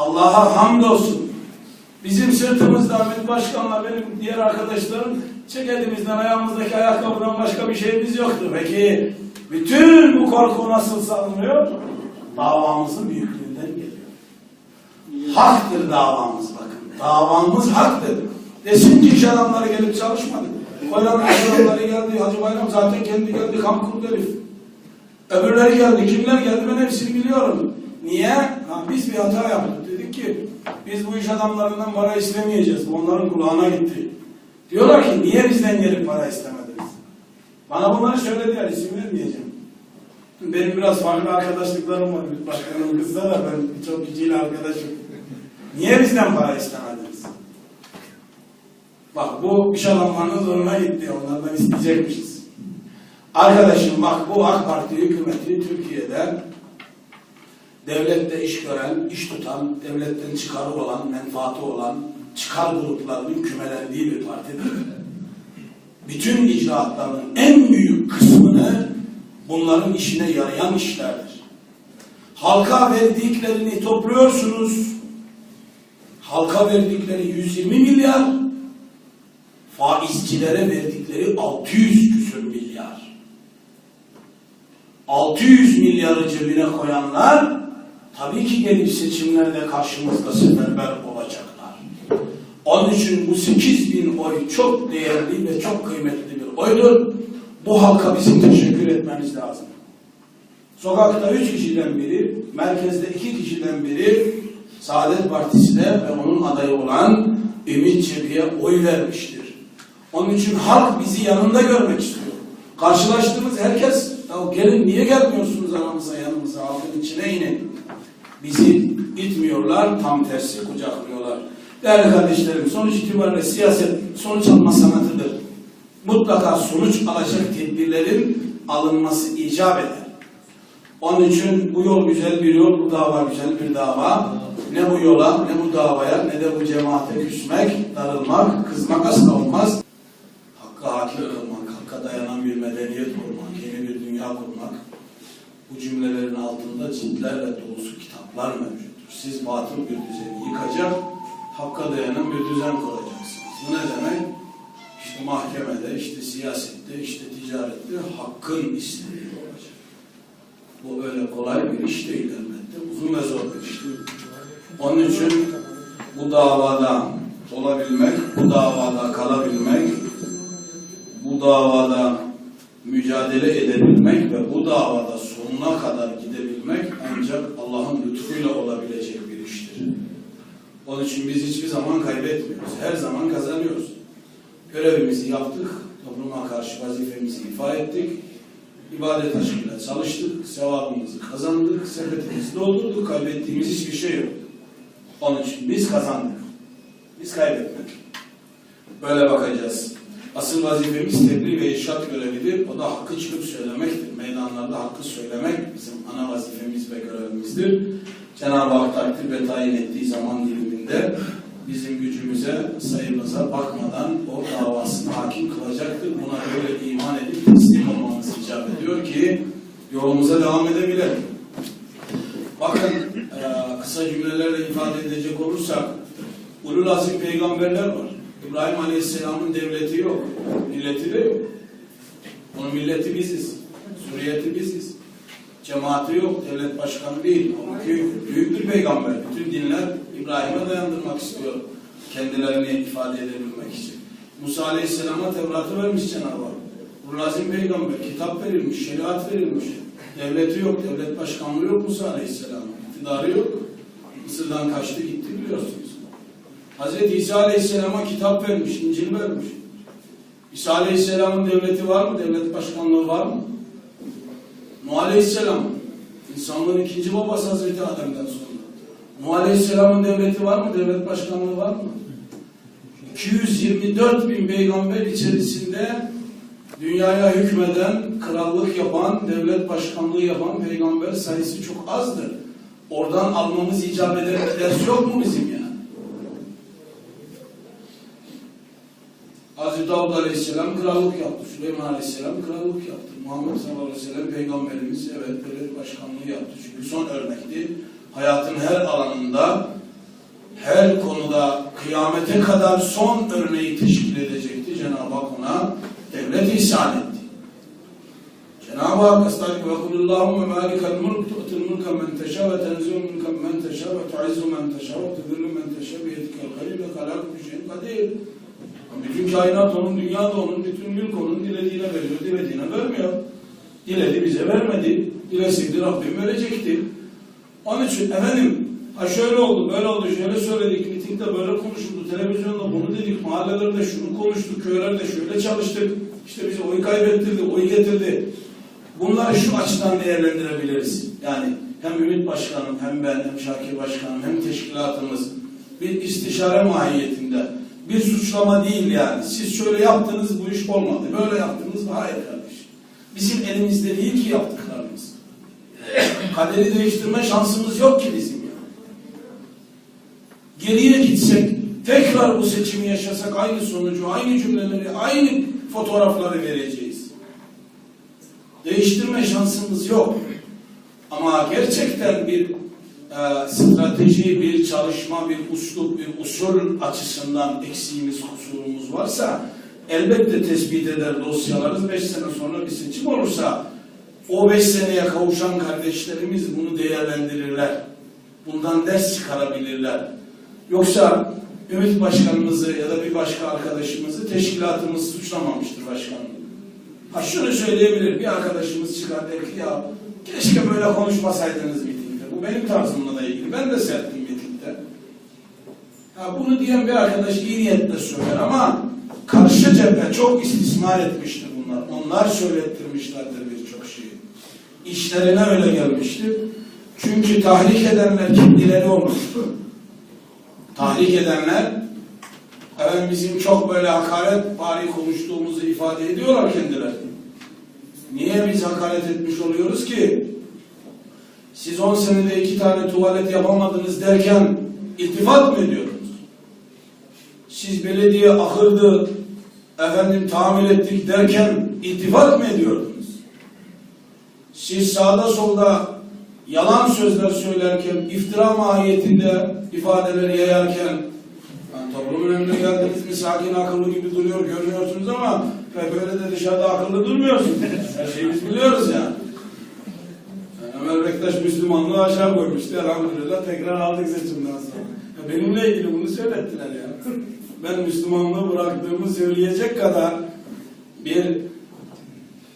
Allah'a hamdolsun. Bizim sırtımızda Ahmet Başkan'la benim diğer arkadaşlarım ceketimizden ayağımızdaki ayakkabıdan başka bir şeyimiz yoktu. Peki bütün bu korku nasıl salınıyor? Davamızın büyüklüğünden geliyor. Haktır davamız bakın. Davamız haktır. Desin ki iş adamları gelip çalışmadı. İş adamları geldi. Hacı Bayram zaten kendi geldi. Kamp kurdu herif. Öbürleri geldi. Kimler geldi ben hepsini biliyorum. Niye? Ha, biz bir hata yaptık. Dedik ki biz bu iş adamlarından para istemeyeceğiz. Onların kulağına gitti. Diyorlar ki niye bizden gelip para istemediniz? Bana bunları söylediler. isim vermeyeceğim. Benim biraz farklı arkadaşlıklarım var. Başkanım kızla da ben çok kişiyle arkadaşım. Niye bizden para istemediniz? Bak bu iş adamlarının zoruna gitti. Onlardan isteyecekmişiz. Arkadaşım bak bu AK Parti hükümeti Türkiye'de devlette iş gören, iş tutan, devletten çıkarı olan, menfaati olan, çıkar gruplarının kümelendiği bir partidir. Bütün icraatların en büyük kısmını bunların işine yarayan işlerdir. Halka verdiklerini topluyorsunuz. Halka verdikleri 120 milyar, faizcilere verdikleri 600 küsür milyar. 600 milyarı cebine koyanlar tabii ki gelip seçimlerde karşımızda seferber olacaklar. Onun için bu 8 bin oy çok değerli ve çok kıymetli bir oydur. Bu halka bizim teşekkür etmemiz lazım. Sokakta üç kişiden biri, merkezde iki kişiden biri Saadet Partisi'ne ve onun adayı olan Ümit Çebi'ye oy vermiştir. Onun için halk bizi yanında görmek istiyor. Karşılaştığımız herkes, ya gelin niye gelmiyorsunuz aramıza yanımıza, halkın içine inin. Bizi itmiyorlar, tam tersi kucaklıyorlar. Değerli kardeşlerim, sonuç itibariyle siyaset sonuç alma sanatıdır. Mutlaka sonuç alacak tedbirlerin alınması icap eder. Onun için bu yol güzel bir yol, bu dava güzel bir dava. Ne bu yola, ne bu davaya, ne de bu cemaate küsmek, darılmak, kızmak asla olmaz. Hakka hakim kılmak, hakka dayanan bir medeniyet kurmak, yeni bir dünya kurmak. Bu cümlelerin altında ciltlerle dolusu kitaplar mevcuttur. Siz batıl bir düzeni yıkacak, hakka dayanan bir düzen kuracaksınız. Bu ne demek? İşte mahkemede, işte siyasette, işte ticarette hakkın istediği olacak. Bu öyle kolay bir iş değil elbette. Uzun ve zor bir iş. Onun için bu davada olabilmek, bu davada kalabilmek, bu davada mücadele edebilmek ve bu davada sonuna kadar Allah'ın lütfuyla olabilecek bir iştir. Onun için biz hiçbir zaman kaybetmiyoruz. Her zaman kazanıyoruz. Görevimizi yaptık, topluma karşı vazifemizi ifa ettik, ibadet aşkıyla çalıştık, sevabımızı kazandık, sepetimizi doldurduk, kaybettiğimiz hiçbir şey yok. Onun için biz kazandık, biz kaybetmedik. Böyle bakacağız. Asıl vazifemiz tebliğ ve irşat görevidir. O da hakkı çıkıp söylemektir. Meydanlarda hakkı söylemek bizim ana vazifemiz ve görevimizdir. Cenab-ı Hak takdir ve tayin ettiği zaman diliminde bizim gücümüze, sayımıza bakmadan o davasını hakim kılacaktır. Buna böyle iman edip teslim olmamız icap ediyor ki yolumuza devam edebilelim. Bakın e, kısa cümlelerle ifade edecek olursak ulul azim peygamberler var. İbrahim Aleyhisselam'ın devleti yok. Milleti de yok. Onun milleti biziz. Zürriyeti biziz. Cemaati yok. Devlet başkanı değil. Ama büyük, büyük bir peygamber. Bütün dinler İbrahim'e dayandırmak istiyor. Kendilerini ifade edebilmek için. Musa Aleyhisselam'a Tevrat'ı vermiş Cenab-ı Hak. Ulul azim peygamber. Kitap verilmiş. Şeriat verilmiş. Devleti yok. Devlet başkanlığı yok Musa Aleyhisselam'ın. İktidarı yok. Mısır'dan kaçtı gitti biliyorsunuz. Hz. İsa Aleyhisselam'a kitap vermiş, İncil vermiş. İsa Aleyhisselam'ın devleti var mı? Devlet başkanlığı var mı? Nuh Aleyhisselam, insanlığın ikinci babası Hazreti Adem'den sonra. Nuh Aleyhisselam'ın devleti var mı? Devlet başkanlığı var mı? 224 bin peygamber içerisinde dünyaya hükmeden, krallık yapan, devlet başkanlığı yapan peygamber sayısı çok azdır. Oradan almamız icap eden bir ders yok mu bizim yani? Hazreti Davud Aleyhisselam krallık yaptı. Süleyman Aleyhisselam krallık yaptı. Muhammed sallallahu aleyhi ve sellem peygamberimiz evet devlet başkanlığı yaptı. Çünkü son örnekti. Hayatın her alanında her konuda kıyamete kadar son örneği teşkil edecekti. Cenab-ı Hak ona devlet ihsan etti. Cenab-ı Hak estağfirullah ve kulillahümme malikel mulk tu'til mulka men teşâ ve tenzil mulka men teşâ ve tu'izzu men teşâ ve tudillu men teşâ biyedikel hayr ve kalâ kulli şeyin kadir. Bütün kainat onun, dünya da onun, bütün mülk onun dilediğine veriyor, dilediğine vermiyor. Diledi bize vermedi. Dileseydi Rabbim verecekti. Onun için efendim ha şöyle oldu, böyle oldu, şöyle söyledik, mitingde böyle konuşuldu, televizyonda bunu dedik, mahallelerde şunu konuştuk, köylerde şöyle çalıştık, işte bizi oy kaybettirdi, oy getirdi. Bunları şu açıdan değerlendirebiliriz. Yani hem Ümit Başkanım, hem ben, hem Şakir Başkanım, hem teşkilatımız bir istişare mahiyetinde bir suçlama değil yani. Siz şöyle yaptınız bu iş olmadı, böyle yaptınız hayır kardeşim. Bizim elimizde değil ki yaptıklarımız. Kaderi değiştirme şansımız yok ki bizim ya. Geriye gitsek, tekrar bu seçimi yaşasak aynı sonucu, aynı cümleleri, aynı fotoğrafları vereceğiz. Değiştirme şansımız yok. Ama gerçekten bir e, strateji, bir çalışma, bir uslup, bir usul açısından eksiğimiz, kusurumuz varsa elbette tespit eder dosyalarız. Beş sene sonra bir seçim olursa o beş seneye kavuşan kardeşlerimiz bunu değerlendirirler. Bundan ders çıkarabilirler. Yoksa Ümit Başkanımızı ya da bir başka arkadaşımızı teşkilatımız suçlamamıştır başkanım. Ha şunu söyleyebilir, bir arkadaşımız çıkar der ki ya keşke böyle konuşmasaydınız. Benim tarzımla da ilgili. Ben de serttim mitingde. Ha bunu diyen bir arkadaş iyi niyetle söyler ama karşı cephe çok istismar etmiştir bunlar. Onlar söylettirmişlerdir birçok şeyi. İşlerine öyle gelmiştir. Çünkü tahrik edenler kendileri olmuştu. Tahrik edenler efendim bizim çok böyle hakaret bari konuştuğumuzu ifade ediyorlar kendileri. Niye biz hakaret etmiş oluyoruz ki? Siz 10 senede iki tane tuvalet yapamadınız derken iltifat mı ediyordunuz? Siz belediye ahırdı efendim tamir ettik derken iltifat mı ediyordunuz? Siz sağda solda yalan sözler söylerken, iftira mahiyetinde ifadeleri yayarken yani toplumun önüne geldiniz mi sakin akıllı gibi duruyor görünüyorsunuz ama ve böyle de dışarıda akıllı durmuyorsunuz. Her şeyi biz biliyoruz yani. Ömer Bektaş Müslümanlığı aşağı koymuştu. Elhamdülillah tekrar aldık seçimden sonra. Ya benimle ilgili bunu söylettiler ya. Ben Müslümanlığı bıraktığımı söyleyecek kadar bir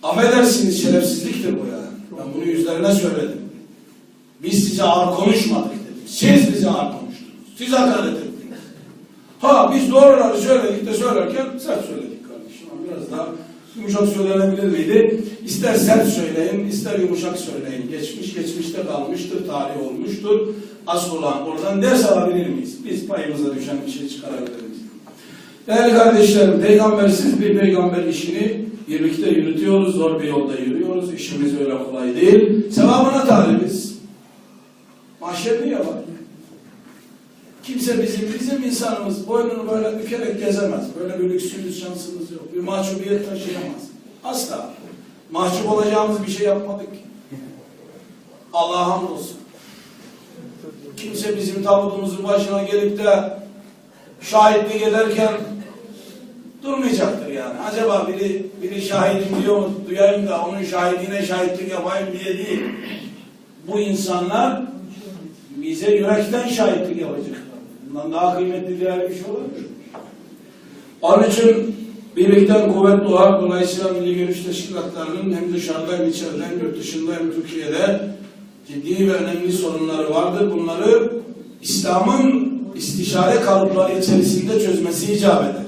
affedersiniz şerefsizliktir bu ya. Ben bunu yüzlerine söyledim. Biz size ağır konuşmadık dedim. Siz bize ağır konuştunuz. Siz hakaret ettiniz. Ha biz doğruları söyledik de söylerken sert söyledik kardeşim. Biraz daha yumuşak söylenebilir miydi? İster sert söyleyin, ister yumuşak söyleyin. Geçmiş geçmişte kalmıştır, tarih olmuştur. Asıl olan oradan ders alabilir miyiz? Biz payımıza düşen bir şey çıkarabilir? Değerli kardeşlerim, peygambersiz bir peygamber işini birlikte yürütüyoruz, zor bir yolda yürüyoruz. İşimiz öyle kolay değil. Sevabına talibiz. Mahşer niye var? Kimse bizim, bizim insanımız boynunu böyle bükerek gezemez. Böyle bir lüksümüz, şansımız yok. Bir mahcubiyet taşıyamaz. Asla. Mahcup olacağımız bir şey yapmadık. Allah'a hamdolsun. Kimse bizim tabutumuzun başına gelip de şahitlik ederken durmayacaktır yani. Acaba biri, biri şahidim diyor mu, duyayım da onun şahidine şahitlik yapayım diye değil. Bu insanlar bize yürekten şahitlik yapacaklar. Bundan daha kıymetli değerli bir şey olabilir. Onun için birlikten kuvvet doğar. Dolayısıyla Milli Görüş Teşkilatlarının hem dışarıda hem içeride hem yurt dışında hem Türkiye'de ciddi ve önemli sorunları vardır. Bunları İslam'ın istişare kalıpları içerisinde çözmesi icap eder.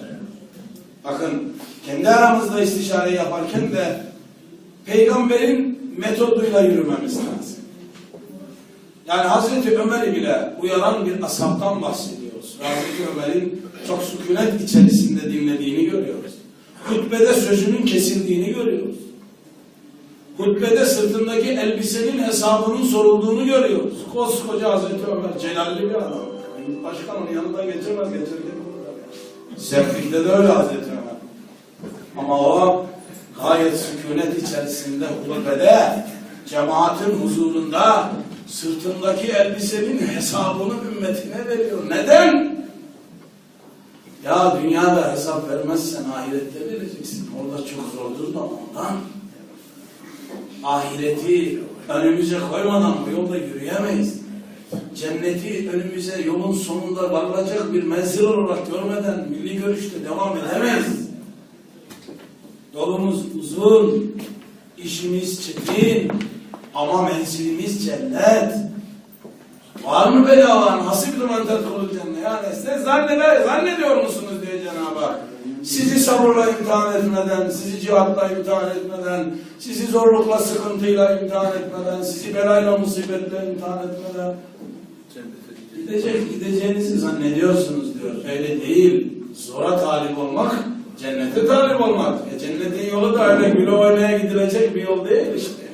Bakın kendi aramızda istişare yaparken de peygamberin metoduyla yürümemiz lazım. Yani Hazreti Ömer'i bile uyaran bir ashabtan bahsediyoruz. Hazreti Ömer'in çok sükunet içerisinde dinlediğini görüyoruz. Hutbede sözünün kesildiğini görüyoruz. Hutbede sırtındaki elbisenin hesabının sorulduğunu görüyoruz. Koskoca Hazreti Ömer, celalli bir adam. Başkan onun yanında geçemez, geçerken Sertlikte de öyle Hazreti Ömer. Ama o gayet sükunet içerisinde hutbede cemaatin huzurunda sırtındaki elbisenin hesabını ümmetine veriyor. Neden? Ya dünyada hesap vermezsen ahirette vereceksin. Orada çok zordur da ondan. Ahireti önümüze koymadan bu yolda yürüyemeyiz. Cenneti önümüze yolun sonunda varılacak bir menzil olarak görmeden milli görüşte devam edemeyiz. Yolumuz uzun, işimiz çetin ama menzilimiz cennet. Var mı bedava? Nasıl bir mantar kulu cennet? Yani siz zanneder, zannediyor musunuz diye Cenab-ı Hak. Sizi sabırla imtihan etmeden, sizi cihatla imtihan etmeden, sizi zorlukla, sıkıntıyla imtihan etmeden, sizi belayla, musibetle imtihan etmeden gidecek, gideceğinizi zannediyorsunuz diyor. Öyle değil. Zora talip olmak, cennete talip olmak. E cennetin yolu da öyle güle oynaya gidilecek bir yol değil işte.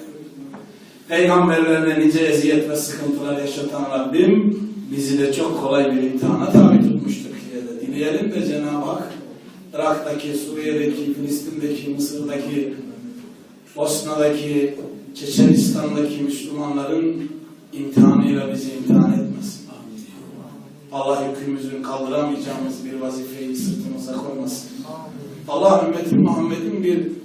Peygamberlerine nice eziyet ve sıkıntılar yaşatan Rabbim bizi de çok kolay bir imtihana tabi tutmuştur diye de dileyelim de Cenab-ı Hak Irak'taki, Suriye'deki, Filistin'deki, Mısır'daki, Bosna'daki, Çeçenistan'daki Müslümanların imtihanıyla bizi imtihan etmesin. Allah yükümüzün kaldıramayacağımız bir vazifeyi sırtımıza koymasın. Allah ümmeti Muhammed'in bir